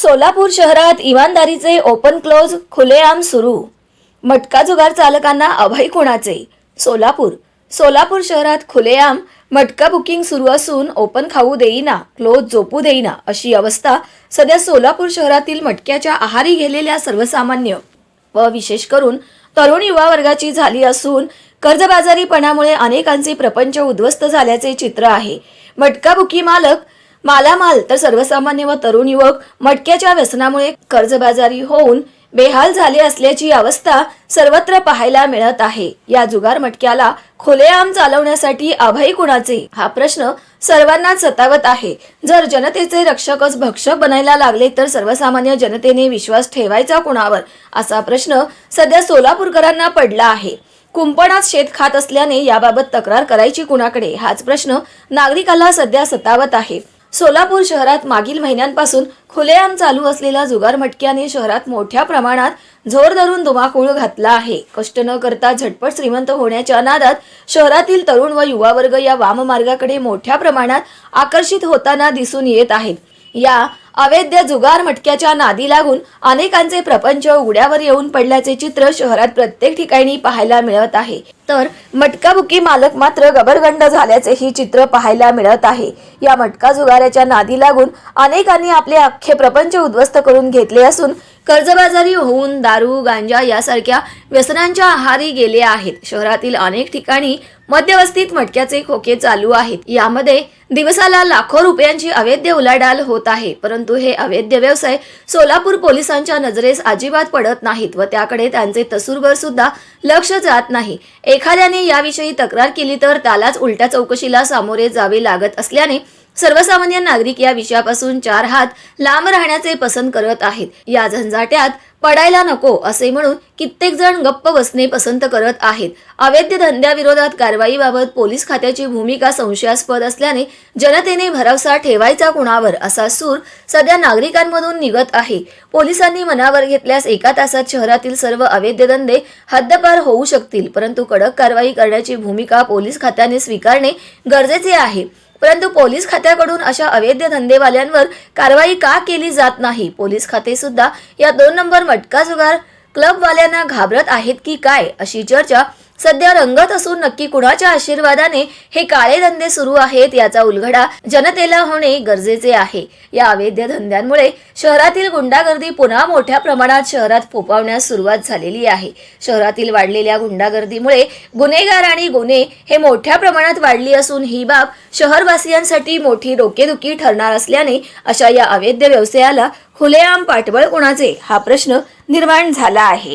सोलापूर शहरात इमानदारीचे open close खुलेआम सुरू. मटका जुगार चालकांना अभय कोणाचे? सोलापूर. सोलापूर शहरात खुलेआम मटका बुकिंग सुरू असून ओपन खाऊ देईना क्लोज झोपू देईना अशी अवस्था सध्या सोलापूर शहरातील मटक्याच्या आहारी गेलेल्या सर्वसामान्य व विशेष करून तरुण युवा वर्गाची झाली असून कर्जबाजारीपणामुळे अनेकांचे प्रपंच उद्ध्वस्त झाल्याचे चित्र आहे. मटका बुकी मालक मालामाल तर सर्वसामान्य व तरुण युवक मटक्याच्या व्यसनामुळे कर्जबाजारी होऊन बेहाल झाले असल्याची अवस्था सर्वत्र पाहायला मिळत आहे. या जुगार मटक्याला खुलेआम चालवण्यासाठी आभाई कुणाचे? हा प्रश्न सर्वांनाच सतावत आहे. जर जनतेचे रक्षकच भक्षक बनायला लागले तर सर्वसामान्य जनतेने विश्वास ठेवायचा कुणावर? असा प्रश्न सध्या सोलापूरकरांना पडला आहे. कुंपणात शेत खात असल्याने याबाबत तक्रार करायची कुणाकडे? हाच प्रश्न नागरिकाला सध्या सतावत आहे. सोलापूर शहरात मागील महिन्यांपासून खुलेआम चालू असलेल्या जुगार मटक्याने शहरात मोठ्या प्रमाणात झोर धरून धुमाकूळ घातला आहे. कष्ट न करता झटपट श्रीमंत होण्याच्या नादात शहरातील तरुण व युवा वर्ग या वाममार्गाकडे मोठ्या प्रमाणात आकर्षित होताना दिसून येत आहेत. या अवैध जुगार मटक्याच्या नादी लागून अनेकांचे प्रपंच उघड्यावर येऊन पडल्याचे चित्र शहरात प्रत्येक ठिकाणी पाहायला मिळत आहे. तर मटकाबुकी मालक मात्र गबरगंड झाल्याचे ही चित्र पाहायला मिळत आहे. या मटका जुगाराच्या नादी लागून अनेकांनी आपले अख्खे प्रपंच उद्ध्वस्त करून घेतले असून कर्जबाजारी होऊन दारू गांजा यासारख्या व्यसनांच्या आहारी गेले आहेत. शहरातील अनेक ठिकाणी मध्यवस्तीत मटक्याचे खोके चालू आहेत. यामध्ये दिवसाला लाखो रुपयांची अवैध उलाढाल होत आहे. परंतु हे अवैध व्यवसाय सोलापूर पोलिसांच्या नजरेस अजिबात पडत नाहीत व त्याकडे त्यांचे तसूरभर सुद्धा लक्ष जात नाही. एक एखाद्याने याविषयी तक्रार केली तर त्यालाच उलट्या चौकशीला सामोरे जावे लागत असल्याने सर्वसामान्य नागरिक या विषयापासून चार हात लांब राहण्याचे पसंत करत आहेत. या झंझाट्यात पडायला नको असे म्हणून कित्येक जण गप्प बसणे पसंत करत आहेत. अवैध धंद्याविरोधात कारवाईबाबत पोलीस खात्याची भूमिका संशयास्पद असल्याने जनतेने भरवसा ठेवायचा कुणावर असा सूर सध्या नागरिकांमधून निघत आहे. पोलिसांनी मनावर घेतल्यास एका तासात शहरातील सर्व अवैध धंदे हद्दपार होऊ शकतील परंतु कडक कारवाई करण्याची भूमिका पोलीस खात्याने स्वीकारणे गरजेचे आहे. परंतु पोलीस खात्याकडून अशा अवैध धंदेवाल्यांवर कारवाई का केली जात नाही? पोलीस खाते सुद्धा या दोन नंबर मटका जुगार क्लबवाल्यांना घाबरत आहेत की काय? अशी चर्चा सध्या रंगत असून नक्की कुणाच्या आशीर्वादाने हे काळे धंदे सुरू आहेत याचा उलगडा जनतेला होणे गरजेचे आहे. या अवैध धंद्यांमुळे शहरातील गुंडागर्दी पुन्हा मोठ्या प्रमाणात शहरात फोपावण्यास सुरुवात झालेली आहे. शहरातील वाढलेल्या गुंडागर्दीमुळे गुन्हेगार आणि गुन्हे हे मोठ्या प्रमाणात वाढली असून ही बाब शहरवासियांसाठी मोठी डोकेदुखी ठरणार असल्याने अशा या अवैध व्यवसायाला खुलेआम पाठबळ कोणाचे? हा प्रश्न निर्माण झाला आहे.